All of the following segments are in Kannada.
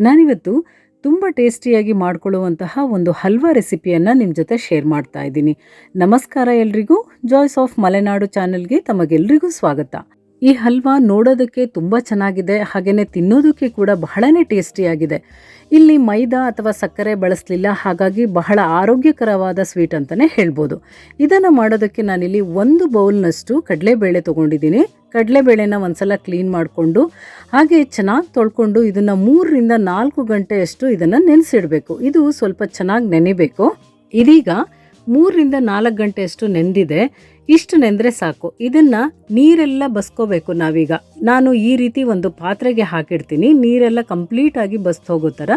ನಾನಿವತ್ತು ತುಂಬ ಟೇಸ್ಟಿಯಾಗಿ ಮಾಡ್ಕೊಳ್ಳುವಂತಹ ಒಂದು ಹಲ್ವಾ ರೆಸಿಪಿಯನ್ನು ನಿಮ್ಮ ಜೊತೆ ಶೇರ್ ಮಾಡ್ತಾ ಇದ್ದೀನಿ. ನಮಸ್ಕಾರ ಎಲ್ರಿಗೂ. ಜಾಯ್ಸ್ ಆಫ್ ಮಲೆನಾಡು ಚಾನಲ್ಗೆ ತಮಗೆಲ್ರಿಗೂ ಸ್ವಾಗತ. ಈ ಹಲ್ವಾ ನೋಡೋದಕ್ಕೆ ತುಂಬ ಚೆನ್ನಾಗಿದೆ ಹಾಗೆಯೇ ತಿನ್ನೋದಕ್ಕೆ ಕೂಡ ಬಹಳನೇ ಟೇಸ್ಟಿಯಾಗಿದೆ ಇಲ್ಲಿ ಮೈದಾ ಅಥವಾ ಸಕ್ಕರೆ ಬಳಸಲಿಲ್ಲ, ಹಾಗಾಗಿ ಬಹಳ ಆರೋಗ್ಯಕರವಾದ ಸ್ವೀಟ್ ಅಂತಲೇ ಹೇಳ್ಬೋದು. ಇದನ್ನು ಮಾಡೋದಕ್ಕೆ ನಾನಿಲ್ಲಿ ಒಂದು ಬೌಲ್ನಷ್ಟು ಕಡಲೆಬೇಳೆ ತೊಗೊಂಡಿದ್ದೀನಿ. ಕಡಲೆಬೇಳೆನ ಒಂದ್ಸಲ ಕ್ಲೀನ್ ಮಾಡಿಕೊಂಡು, ಹಾಗೆ ಚೆನ್ನಾಗಿ ತೊಳ್ಕೊಂಡು ಇದನ್ನು ಮೂರರಿಂದ ನಾಲ್ಕು ಗಂಟೆಯಷ್ಟು ಇದನ್ನು ನೆನೆಸಿಡಬೇಕು. ಇದು ಸ್ವಲ್ಪ ಚೆನ್ನಾಗಿ ನೆನೆಬೇಕು. ಇದೀಗ ಮೂರರಿಂದ ನಾಲ್ಕು ಗಂಟೆಯಷ್ಟು ನೆಂದಿದೆ. ಇಷ್ಟು ನೆಂದರೆ ಸಾಕು. ಇದನ್ನು ನೀರೆಲ್ಲ ಬಸ್ಕೋಬೇಕು ನಾವೀಗ. ನಾನು ಈ ರೀತಿ ಒಂದು ಪಾತ್ರೆಗೆ ಹಾಕಿಡ್ತೀನಿ. ನೀರೆಲ್ಲ ಕಂಪ್ಲೀಟಾಗಿ ಬಸ್ದು ಹೋಗೋ ಥರ.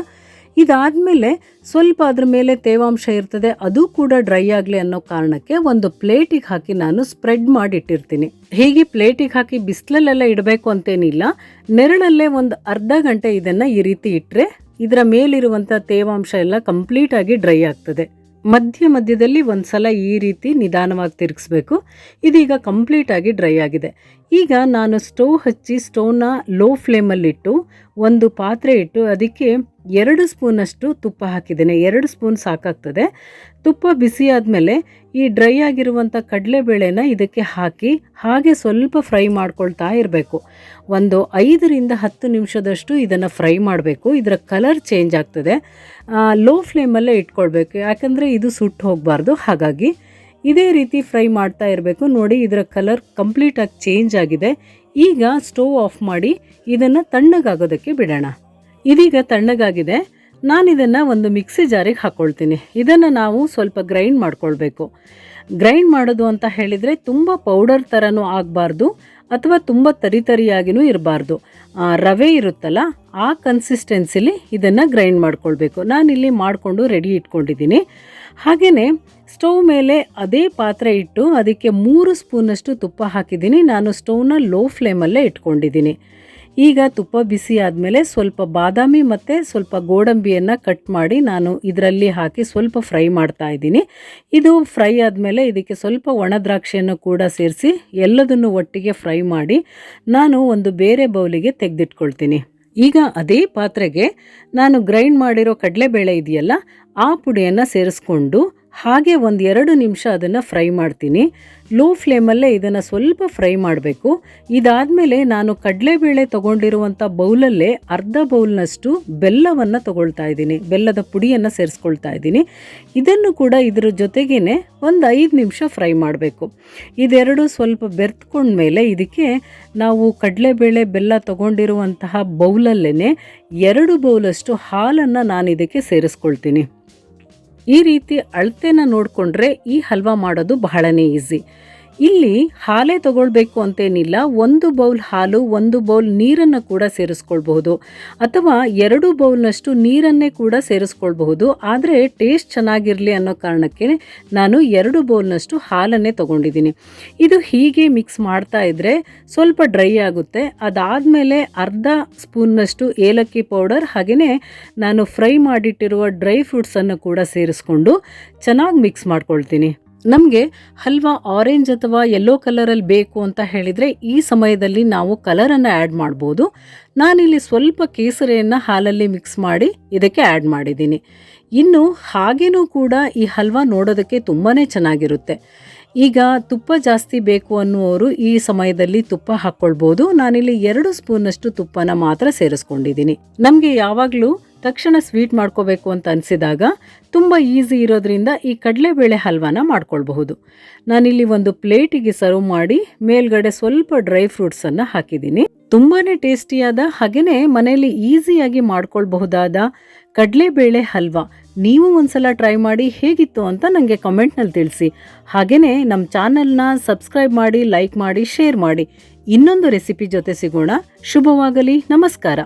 ಇದಾದಮೇಲೆ ಸ್ವಲ್ಪ ಅದ್ರ ಮೇಲೆ ತೇವಾಂಶ ಇರ್ತದೆ. ಅದು ಕೂಡ ಡ್ರೈ ಆಗಲಿ ಅನ್ನೋ ಕಾರಣಕ್ಕೆ ಒಂದು ಪ್ಲೇಟಿಗೆ ಹಾಕಿ ನಾನು ಸ್ಪ್ರೆಡ್ ಮಾಡಿಟ್ಟಿರ್ತೀನಿ. ಹೀಗೆ ಪ್ಲೇಟಿಗೆ ಹಾಕಿ ಬಿಸಿಲಲ್ಲೆಲ್ಲ ಇಡಬೇಕು ಅಂತೇನಿಲ್ಲ. ನೆರಳಲ್ಲೇ ಒಂದು ಅರ್ಧ ಗಂಟೆ ಇದನ್ನು ಈ ರೀತಿ ಇಟ್ಟರೆ ಇದರ ಮೇಲಿರುವಂಥ ತೇವಾಂಶ ಎಲ್ಲ ಕಂಪ್ಲೀಟಾಗಿ ಡ್ರೈ ಆಗ್ತದೆ. ಮಧ್ಯ ಮಧ್ಯದಲ್ಲಿ ಒಂದು ಸಲ ಈ ರೀತಿ ನಿಧಾನವಾಗಿ ತಿರುಗಿಸ್ಬೇಕು. ಇದೀಗ ಕಂಪ್ಲೀಟಾಗಿ ಡ್ರೈ ಆಗಿದೆ. ಈಗ ನಾನು ಸ್ಟವ್ ಹಚ್ಚಿ ಸ್ಟೋವ್ನ ಲೋ ಫ್ಲೇಮಲ್ಲಿಟ್ಟು ಒಂದು ಪಾತ್ರೆ ಇಟ್ಟು ಅದಕ್ಕೆ ಎರಡು ಸ್ಪೂನಷ್ಟು ತುಪ್ಪ ಹಾಕಿದ್ದೇನೆ. ಎರಡು ಸ್ಪೂನ್ ಸಾಕಾಗ್ತದೆ. ತುಪ್ಪ ಬಿಸಿ ಆದಮೇಲೆ ಈ ಡ್ರೈ ಆಗಿರುವಂಥ ಕಡಲೆಬೇಳೆನ ಇದಕ್ಕೆ ಹಾಕಿ ಹಾಗೆ ಸ್ವಲ್ಪ ಫ್ರೈ ಮಾಡ್ಕೊಳ್ತಾ ಇರಬೇಕು. ಒಂದು ಐದರಿಂದ ಹತ್ತು ನಿಮಿಷದಷ್ಟು ಇದನ್ನು ಫ್ರೈ ಮಾಡಬೇಕು. ಇದರ ಕಲರ್ ಚೇಂಜ್ ಆಗ್ತದೆ. ಲೋ ಫ್ಲೇಮಲ್ಲೇ ಇಟ್ಕೊಳ್ಬೇಕು. ಯಾಕಂದರೆ ಇದು ಸುಟ್ಟು ಹೋಗಬಾರ್ದು. ಹಾಗಾಗಿ ಇದೇ ರೀತಿ ಫ್ರೈ ಮಾಡ್ತಾ ಇರಬೇಕು. ನೋಡಿ, ಇದರ ಕಲರ್ ಕಂಪ್ಲೀಟಾಗಿ ಚೇಂಜ್ ಆಗಿದೆ. ಈಗ ಸ್ಟೋವ್ ಆಫ್ ಮಾಡಿ ಇದನ್ನು ತಣ್ಣಗಾಗೋದಕ್ಕೆ ಬಿಡೋಣ. ಇದೀಗ ತಣ್ಣಗಾಗಿದೆ. ನಾನು ಇದನ್ನು ಒಂದು ಮಿಕ್ಸಿ ಜಾರಿಗೆ ಹಾಕ್ಕೊಳ್ತೀನಿ ಇದನ್ನು ನಾವು ಸ್ವಲ್ಪ ಗ್ರೈಂಡ್ ಮಾಡ್ಕೊಳ್ಬೇಕು. ಗ್ರೈಂಡ್ ಮಾಡೋದು ಅಂತ ಹೇಳಿದರೆ ತುಂಬ ಪೌಡರ್ ಥರನೂ ಆಗಬಾರ್ದು ಅಥವಾ ತುಂಬ ತರಿತರಿಯಾಗಿನೂ ಇರಬಾರ್ದು. ರವೆ ಇರುತ್ತಲ್ಲ, ಆ ಕನ್ಸಿಸ್ಟೆನ್ಸಿಲಿ ಇದನ್ನು ಗ್ರೈಂಡ್ ಮಾಡ್ಕೊಳ್ಬೇಕು. ನಾನಿಲ್ಲಿ ಮಾಡಿಕೊಂಡು ರೆಡಿ ಇಟ್ಕೊಂಡಿದ್ದೀನಿ. ಹಾಗೆಯೇ ಸ್ಟವ್ ಮೇಲೆ ಅದೇ ಪಾತ್ರೆ ಇಟ್ಟು ಅದಕ್ಕೆ ಮೂರು ಸ್ಪೂನಷ್ಟು ತುಪ್ಪ ಹಾಕಿದ್ದೀನಿ. ನಾನು ಸ್ಟವ್ನ ಲೋ ಫ್ಲೇಮಲ್ಲೇ ಇಟ್ಕೊಂಡಿದ್ದೀನಿ. ಈಗ ತುಪ್ಪ ಬಿಸಿ ಆದಮೇಲೆ ಸ್ವಲ್ಪ ಬಾದಾಮಿ ಮತ್ತು ಸ್ವಲ್ಪ ಗೋಡಂಬಿಯನ್ನು ಕಟ್ ಮಾಡಿ ನಾನು ಇದರಲ್ಲಿ ಹಾಕಿ ಸ್ವಲ್ಪ ಫ್ರೈ ಮಾಡ್ತಾ ಇದ್ದೀನಿ. ಇದು ಫ್ರೈ ಆದಮೇಲೆ ಇದಕ್ಕೆ ಸ್ವಲ್ಪ ಒಣ ದ್ರಾಕ್ಷಿಯನ್ನು ಕೂಡ ಸೇರಿಸಿ ಎಲ್ಲದನ್ನು ಒಟ್ಟಿಗೆ ಫ್ರೈ ಮಾಡಿ ನಾನು ಒಂದು ಬೇರೆ ಬೌಲಿಗೆ ತೆಗೆದಿಟ್ಕೊಳ್ತೀನಿ. ಈಗ ಅದೇ ಪಾತ್ರೆಗೆ ನಾನು ಗ್ರೈಂಡ್ ಮಾಡಿರೋ ಕಡಲೆಬೇಳೆ ಇದೆಯಲ್ಲ, ಆ ಪುಡಿಯನ್ನು ಸೇರಿಸ್ಕೊಂಡು ಹಾಗೆ ಒಂದು ಎರಡು ನಿಮಿಷ ಅದನ್ನು ಫ್ರೈ ಮಾಡ್ತೀನಿ. ಲೋ ಫ್ಲೇಮಲ್ಲೇ ಇದನ್ನು ಸ್ವಲ್ಪ ಫ್ರೈ ಮಾಡಬೇಕು. ಇದಾದಮೇಲೆ ನಾನು ಕಡಲೆಬೇಳೆ ತೊಗೊಂಡಿರುವಂಥ ಬೌಲಲ್ಲೇ ಅರ್ಧ ಬೌಲ್ನಷ್ಟು ಬೆಲ್ಲವನ್ನು ತೊಗೊಳ್ತಾ ಇದ್ದೀನಿ. ಬೆಲ್ಲದ ಪುಡಿಯನ್ನು ಸೇರಿಸ್ಕೊಳ್ತಾ ಇದ್ದೀನಿ. ಇದನ್ನು ಕೂಡ ಇದರ ಜೊತೆಗೇ ಒಂದು ಐದು ನಿಮಿಷ ಫ್ರೈ ಮಾಡಬೇಕು. ಇದೆರಡು ಸ್ವಲ್ಪ ಬೆರ್ತ್ಕೊಂಡ್ಮೇಲೆ ಇದಕ್ಕೆ ನಾವು ಕಡಲೆಬೇಳೆ ಬೆಲ್ಲ ತೊಗೊಂಡಿರುವಂತಹ ಬೌಲಲ್ಲೇ ಎರಡು ಬೌಲಷ್ಟು ಹಾಲನ್ನು ನಾನು ಇದಕ್ಕೆ ಸೇರಿಸ್ಕೊಳ್ತೀನಿ. ಈ ರೀತಿ ಅಳತೆನ ನೋಡಿಕೊಂಡ್ರೆ ಈ ಹಲ್ವಾ ಮಾಡೋದು ಬಹಳನೇ ಈಸಿ. ಇಲ್ಲಿ ಹಾಲೇ ತಗೊಳ್ಬೇಕು ಅಂತೇನಿಲ್ಲ, ಒಂದು ಬೌಲ್ ಹಾಲು, ಒಂದು ಬೌಲ್ ನೀರನ್ನು ಕೂಡ ಸೇರಿಸ್ಕೊಳ್ಬಹುದು. ಅಥವಾ ಎರಡು ಬೌಲ್ನಷ್ಟು ನೀರನ್ನೇ ಕೂಡ ಸೇರಿಸ್ಕೊಳ್ಬಹುದು. ಆದರೆ ಟೇಸ್ಟ್ ಚೆನ್ನಾಗಿರಲಿ ಅನ್ನೋ ಕಾರಣಕ್ಕೆ ನಾನು ಎರಡು ಬೌಲ್ನಷ್ಟು ಹಾಲನ್ನೇ ತಗೊಂಡಿದ್ದೀನಿ. ಇದು ಹೀಗೆ ಮಿಕ್ಸ್ ಮಾಡ್ತಾ ಇದ್ದರೆ ಸ್ವಲ್ಪ ಡ್ರೈ ಆಗುತ್ತೆ. ಅದಾದಮೇಲೆ ಅರ್ಧ ಸ್ಪೂನ್ನಷ್ಟು ಏಲಕ್ಕಿ ಪೌಡರ್ ಹಾಗೆಯೇ ನಾನು ಫ್ರೈ ಮಾಡಿಟ್ಟಿರುವ ಡ್ರೈ ಫ್ರೂಟ್ಸನ್ನು ಕೂಡ ಸೇರಿಸ್ಕೊಂಡು ಚೆನ್ನಾಗಿ ಮಿಕ್ಸ್ ಮಾಡ್ಕೊಳ್ತೀನಿ. ನಮಗೆ ಹಲ್ವಾ ಆರೆಂಜ್ ಅಥವಾ ಯೆಲ್ಲೋ ಕಲರಲ್ಲಿ ಬೇಕು ಅಂತ ಹೇಳಿದರೆ ಈ ಸಮಯದಲ್ಲಿ ನಾವು ಕಲರನ್ನು ಆ್ಯಡ್ ಮಾಡ್ಬೋದು. ನಾನಿಲ್ಲಿ ಸ್ವಲ್ಪ ಕೇಸರಿಯನ್ನು ಹಾಲಲ್ಲಿ ಮಿಕ್ಸ್ ಮಾಡಿ ಇದಕ್ಕೆ ಆ್ಯಡ್ ಮಾಡಿದ್ದೀನಿ. ಇನ್ನು ಹಾಗೇನೂ ಕೂಡ ಈ ಹಲ್ವಾ ನೋಡೋದಕ್ಕೆ ತುಂಬಾ ಚೆನ್ನಾಗಿರುತ್ತೆ. ಈಗ ತುಪ್ಪ ಜಾಸ್ತಿ ಬೇಕು ಅನ್ನುವರು ಈ ಸಮಯದಲ್ಲಿ ತುಪ್ಪ ಹಾಕ್ಕೊಳ್ಬೋದು. ನಾನಿಲ್ಲಿ ಎರಡು ಸ್ಪೂನಷ್ಟು ತುಪ್ಪನ ಮಾತ್ರ ಸೇರಿಸ್ಕೊಂಡಿದ್ದೀನಿ. ನಮಗೆ ಯಾವಾಗಲೂ ತಕ್ಷಣ ಸ್ವೀಟ್ ಮಾಡ್ಕೋಬೇಕು ಅಂತ ಅನಿಸಿದಾಗ ತುಂಬ ಈಸಿ ಇರೋದ್ರಿಂದ ಈ ಕಡಲೆಬೇಳೆ ಹಲ್ವಾನ ಮಾಡ್ಕೊಳ್ಬಹುದು. ನಾನಿಲ್ಲಿ ಒಂದು ಪ್ಲೇಟಿಗೆ ಸರ್ವ್ ಮಾಡಿ ಮೇಲ್ಗಡೆ ಸ್ವಲ್ಪ ಡ್ರೈ ಫ್ರೂಟ್ಸನ್ನು ಹಾಕಿದ್ದೀನಿ. ತುಂಬಾ ಟೇಸ್ಟಿಯಾದ ಹಾಗೆಯೇ ಮನೆಯಲ್ಲಿ ಈಸಿಯಾಗಿ ಮಾಡ್ಕೊಳ್ಬಹುದಾದ ಕಡಲೆಬೇಳೆ ಹಲ್ವಾ ನೀವು ಒಂದ್ಸಲ ಟ್ರೈ ಮಾಡಿ ಹೇಗಿತ್ತು ಅಂತ ನನಗೆ ಕಮೆಂಟ್ನಲ್ಲಿ ತಿಳಿಸಿ. ಹಾಗೆಯೇ ನಮ್ಮ ಚಾನಲ್ನ ಸಬ್ಸ್ಕ್ರೈಬ್ ಮಾಡಿ, ಲೈಕ್ ಮಾಡಿ, ಶೇರ್ ಮಾಡಿ. ಇನ್ನೊಂದು ರೆಸಿಪಿ ಜೊತೆ ಸಿಗೋಣ. ಶುಭವಾಗಲಿ. ನಮಸ್ಕಾರ.